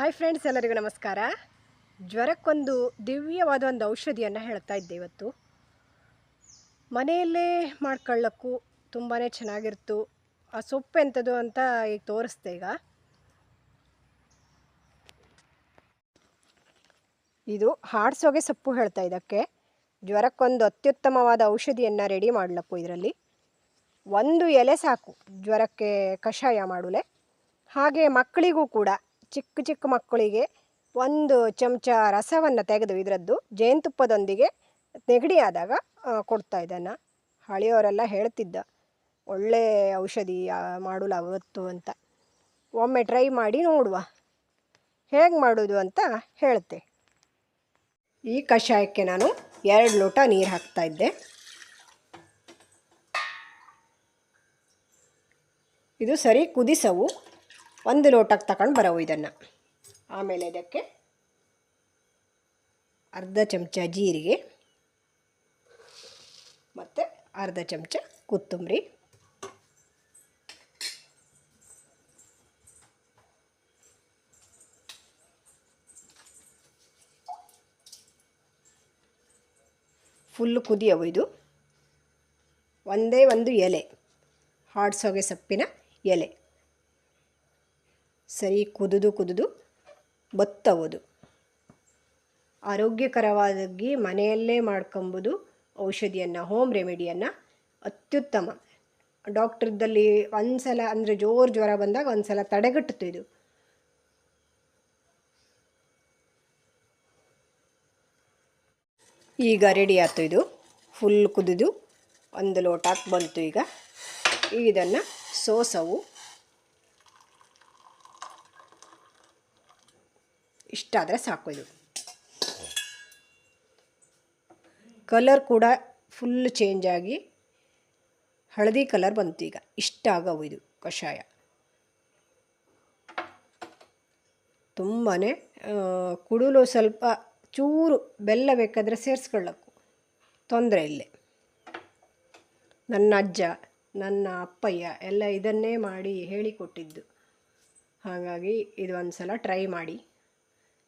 Hi friends ಎಲ್ಲರಿಗೂ ನಮಸ್ಕಾರ. ಜ್ವರಕ್ಕೊಂದು ದಿವ್ಯವಾದ ಒಂದು ಔಷಧಿಯನ್ನು ಹೇಳ್ತಾ ಇದ್ದೆ ಇವತ್ತು. ಮನೆಯಲ್ಲೇ ಮಾಡ್ಕೊಳ್ಳೋಕ್ಕೂ ತುಂಬಾ ಚೆನ್ನಾಗಿರ್ತು. ಆ ಸೊಪ್ಪು ಎಂಥದ್ದು ಅಂತ ಈಗ ತೋರಿಸ್ತೆ ಈಗ. ಇದು ಹಾಡ್ಸೋಗೆ ಸೊಪ್ಪು ಹೇಳ್ತಾ ಇದಕ್ಕೆ. ಜ್ವರಕ್ಕೊಂದು ಅತ್ಯುತ್ತಮವಾದ ಔಷಧಿಯನ್ನು ರೆಡಿ ಮಾಡಲಕ್ಕು ಇದರಲ್ಲಿ. ಒಂದು ಎಲೆ ಸಾಕು ಜ್ವರಕ್ಕೆ ಕಷಾಯ ಮಾಡುಲೆ. ಹಾಗೆ ಮಕ್ಕಳಿಗೂ ಕೂಡ ಚಿಕ್ಕ ಚಿಕ್ಕ ಮಕ್ಕಳಿಗೆ ಒಂದು ಚಮಚ ರಸವನ್ನು ತೆಗೆದು ಇದರದ್ದು ಜೇನುತುಪ್ಪದೊಂದಿಗೆ ನೆಗಡಿ ಆದಾಗ ಕೊಡ್ತಾ ಇದನ್ನು ಹಳೆಯವರೆಲ್ಲ ಹೇಳ್ತಿದ್ದ, ಒಳ್ಳೆ ಔಷಧಿ ಮಾಡಲು ಅವತ್ತು ಅಂತ. ಒಮ್ಮೆ ಟ್ರೈ ಮಾಡಿ ನೋಡುವ. ಹೇಗೆ ಮಾಡೋದು ಅಂತ ಹೇಳ್ತೆ ಈ ಕಷಾಯಕ್ಕೆ ನಾನು ಎರಡು ಲೋಟ ನೀರು ಹಾಕ್ತಾ ಇದ್ದೆ. ಇದು ಸರಿ ಕುದಿಸವು. ಒಂದು ಲೋಟಕ್ಕೆ ತಗೊಂಡು ಬರೋವು ಇದನ್ನು. ಆಮೇಲೆ ಇದಕ್ಕೆ ಅರ್ಧ ಚಮಚ ಜೀರಿಗೆ, ಮತ್ತು ಅರ್ಧ ಚಮಚ ಕೊತ್ತಂಬರಿ, ಫುಲ್ ಕುದಿಯವು ಇದು. ಒಂದೇ ಒಂದು ಎಲೆ, ಹಾಡ್ಸೋಗೆ ಸೊಪ್ಪಿನ ಎಲೆ. ಸರಿ, ಕುದಿದು ಕುದಿದು, ಬತ್ತವದು. ಆರೋಗ್ಯಕರವಾಗಿ ಮನೆಯಲ್ಲೇ ಮಾಡ್ಕೊಂಬುದು ಔಷಧಿಯನ್ನು ಹೋಮ್ ರೆಮಿಡಿಯನ್ನು ಅತ್ಯುತ್ತಮ. ಡಾಕ್ಟ್ರದ್ದಲ್ಲಿ ಒಂದು ಸಲ ಅಂದರೆ ಜೋರು ಜ್ವರ ಬಂದಾಗ ಒಂದು ಸಲ ತಡೆಗಟ್ಟಿತು ಇದು. ಈಗ ರೆಡಿ ಆಯ್ತು ಇದು. ಫುಲ್ ಕುದಿದು, ಒಂದು ಲೋಟ ಬಂತು ಈಗ ಇದನ್ನು ಸೋಸವು. ಇಷ್ಟಾದರೆ ಸಾಕು ಇದು. ಕಲರ್ ಕೂಡ ಫುಲ್ ಚೇಂಜ್ ಆಗಿ ಹಳದಿ ಕಲರ್ ಬಂತು ಈಗ. ಇಷ್ಟ ಆಗವು ಇದು ಕಷಾಯ. ತುಂಬಾ ಕುಡಲು ಸ್ವಲ್ಪ ಚೂರು ಬೆಲ್ಲ ಬೇಕಾದರೆ ಸೇರಿಸ್ಕೊಳ್ಳೋಕ್ಕು ತೊಂದರೆ ಇಲ್ಲೇ. ನನ್ನ ಅಜ್ಜ, ನನ್ನ ಅಪ್ಪಯ್ಯ ಎಲ್ಲ ಇದನ್ನೇ ಮಾಡಿ ಹೇಳಿಕೊಟ್ಟಿದ್ದು. ಹಾಗಾಗಿ ಇದು ಒಂದು ಸಲ ಟ್ರೈ ಮಾಡಿ.